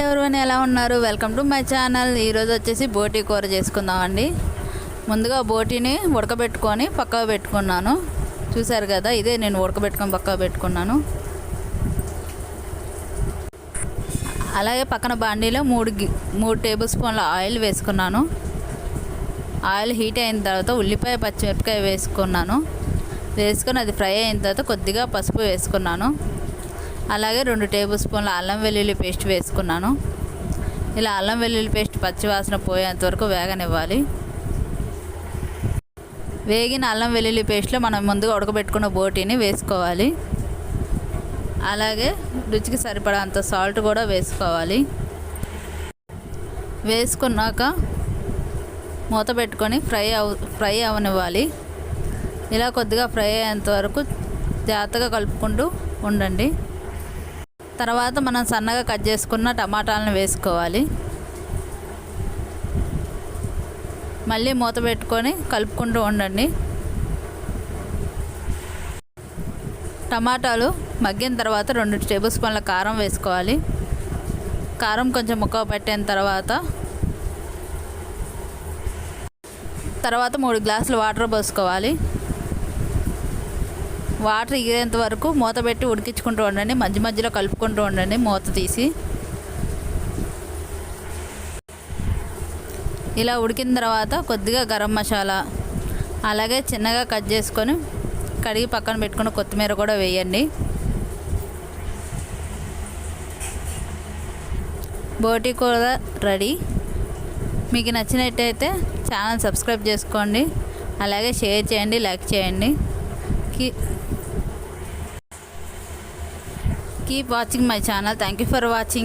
Everyone ఎలా ఉన్నారు? Welcome to my channel ఈరోజు వచ్చేసి బోటీ కూర చేసుకుందామండి. ముందుగా బోటీని ఉడకబెట్టుకొని పక్కకు పెట్టుకున్నాను. చూసారు కదా ఇదే నేను ఉడకబెట్టుకొని పక్కకు పెట్టుకున్నాను. అలాగే పక్కన బాండీలో మూడు గి మూడు టేబుల్ స్పూన్ల ఆయిల్ వేసుకున్నాను. ఆయిల్ హీట్ అయిన తర్వాత ఉల్లిపాయ పచ్చిమిరపకాయ వేసుకున్నాను. వేసుకొని అది ఫ్రై అయిన తర్వాత కొద్దిగా పసుపు వేసుకున్నాను. అలాగే రెండు టేబుల్ స్పూన్ల అల్లం వెల్లుల్లి పేస్ట్ వేసుకున్నాను. ఇలా అల్లం వెల్లుల్లి పేస్ట్ పచ్చివాసన పోయేంత వరకు వేగనివ్వాలి. వేగిన అల్లం వెల్లుల్లి పేస్ట్లో మనం ముందుగా ఉడకబెట్టుకున్న బోటీని వేసుకోవాలి. అలాగే రుచికి సరిపడంత సాల్ట్ కూడా వేసుకోవాలి. వేసుకున్నాక మూత పెట్టుకొని ఫ్రై అవ ఫ్రై అవనివ్వాలి. ఇలా కొద్దిగా ఫ్రై అయ్యేంత వరకు జాగ్రత్తగా కలుపుకుంటూ ఉండండి. తర్వాత మనం సన్నగా కట్ చేసుకున్న టమాటాలను వేసుకోవాలి. మళ్ళీ మూత పెట్టుకొని కలుపుకుంటూ ఉండండి. టమాటాలు మగ్గిన తర్వాత రెండు టేబుల్ స్పూన్ల కారం వేసుకోవాలి. కారం కొంచెం ముక్క పెట్టిన తర్వాత తర్వాత మూడు గ్లాసులు వాటర్ పోసుకోవాలి. వాటర్ ఇగేంత వరకు మూత పెట్టి ఉడికించుకుంటూ ఉండండి. మధ్య మధ్యలో కలుపుకుంటూ ఉండండి మూత తీసి. ఇలా ఉడికిన తర్వాత కొద్దిగా గరం మసాలా అలాగే చిన్నగా కట్ చేసుకొని కడిగి పక్కన పెట్టుకుని కొత్తిమీర కూడా వేయండి. బోటి కూర రెడీ. మీకు నచ్చినట్టయితే ఛానల్ సబ్స్క్రైబ్ చేసుకోండి. అలాగే షేర్ చేయండి లైక్ చేయండి. की keep watching my channel thank you for watching